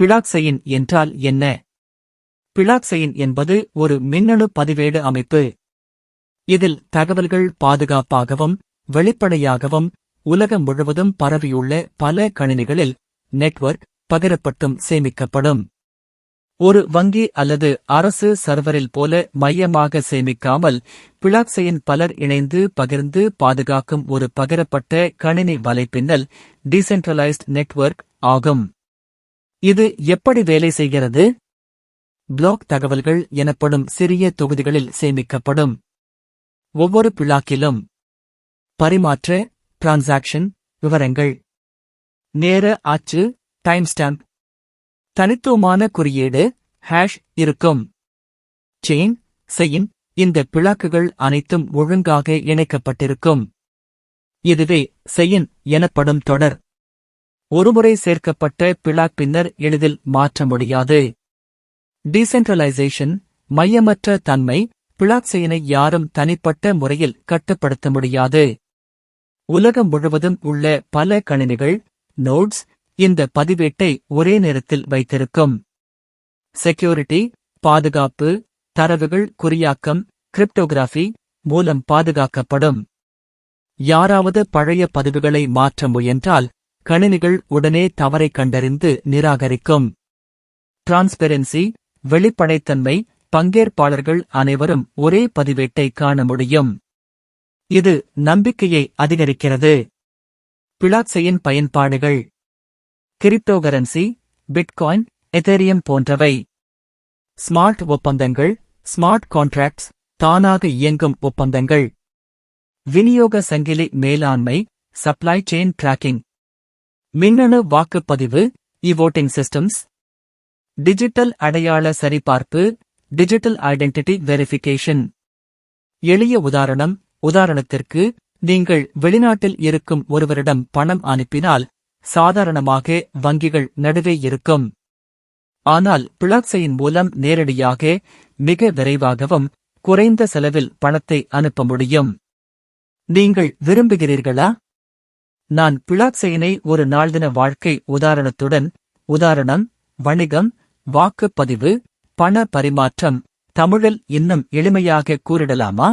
பிளாக்சையின் என்றால் என்ன? பிளாக்சையின் என்பது ஒரு மின்னணு பதிவேடு அமைப்பு. இதில் தகவல்கள் பாதுகாப்பாகவும் வெளிப்படையாகவும் உலகம் முழுவதும் பரவியுள்ள பல கணினிகளில் நெட்வொர்க் பகிரப்பட்டும் சேமிக்கப்படும். ஒரு வங்கி அல்லது அரசு சர்வரில் போல மையமாக சேமிக்காமல் பிளாக்சையின் பலர் இணைந்து பகிர்ந்து பாதுகாக்கும் ஒரு பகிரப்பட்ட கணினி வலைப்பின்னல் டீசென்ட்ரலைஸ்ட் நெட்வொர்க் ஆகும். இது எப்படி வேலை செய்கிறது? பிளாக் தகவல்கள் எனப்படும் சிறிய தொகுதிகளில் சேமிக்கப்படும். ஒவ்வொரு பிளாக்கிலும் பரிமாற்ற டிரான்சாக்ஷன் விவரங்கள். நேர அச்சு டைம் ஸ்டாம்ப் தனித்துவமான குறியீடு ஹேஷ் இருக்கும். செயின் செயின் இந்த பிளாக்குகள் அனைத்தும் ஒழுங்காக இணைக்கப்பட்டிருக்கும். இதுவே செயின் எனப்படும் தொடர். ஒருமுறை சேர்க்கப்பட்ட பிளாக் பின்னர் எளிதில் மாற்ற முடியாது. டீசென்ட்ரலைசேஷன் மையமற்ற தன்மை பிளாக்செயினை யாரும் தனிப்பட்ட முறையில் கட்டுப்படுத்த முடியாது. உலகம் முழுவதும் உள்ள பல கணினிகள் நோட்ஸ் இந்த பதிவேட்டை ஒரே நேரத்தில் வைத்திருக்கும். செக்யூரிட்டி பாதுகாப்பு தரவுகள் குறியாக்கம் கிரிப்டோகிராஃபி மூலம் பாதுகாக்கப்படும். யாராவது பழைய பதிவுகளை மாற்ற முயன்றால் கணினிகள் உடனே தவறை கண்டறிந்து நிராகரிக்கும். டிரான்ஸ்பெரன்சி வெளிப்படைத்தன்மை பங்கேற்பாளர்கள் அனைவரும் ஒரே பதிவேட்டை காண முடியும். இது நம்பிக்கையை அதிகரிக்கிறது. பிளாக்செயின் பயன்பாடுகள். கிரிப்டோகரன்சி பிட்காயின் எதேரியம் போன்றவை. ஸ்மார்ட் ஒப்பந்தங்கள் ஸ்மார்ட் கான்ட்ராக்ட்ஸ் தானாக இயங்கும் ஒப்பந்தங்கள். விநியோக சங்கிலி மேலாண்மை சப்ளை செயின் டிராக்கிங் மின்னணு வாக்குப்பதிவு இ வோட்டிங் சிஸ்டம்ஸ் டிஜிட்டல் அடையாள சரிபார்ப்பு டிஜிட்டல் ஐடென்டிட்டி வெரிஃபிகேஷன் எளிய உதாரணம் உதாரணத்திற்கு நீங்கள் வெளிநாட்டில் இருக்கும் ஒருவரிடம் பணம் அனுப்பினால் சாதாரணமாக வங்கிகள் நடுவே இருக்கும். ஆனால் பிளாக்செயின் மூலம் நேரடியாக மிக விரைவாகவும் குறைந்த செலவில் பணத்தை அனுப்ப முடியும். நீங்கள் விரும்புகிறீர்களா? நான் பிளாக்செயினை ஒரு நாள்தின வாழ்க்கை உதாரணத்துடன் உதாரணம் வணிகம் வாக்குப்பதிவு பண பரிமாற்றம் தமிழில் இன்னும் எளிமையாக கூறிடலாமா?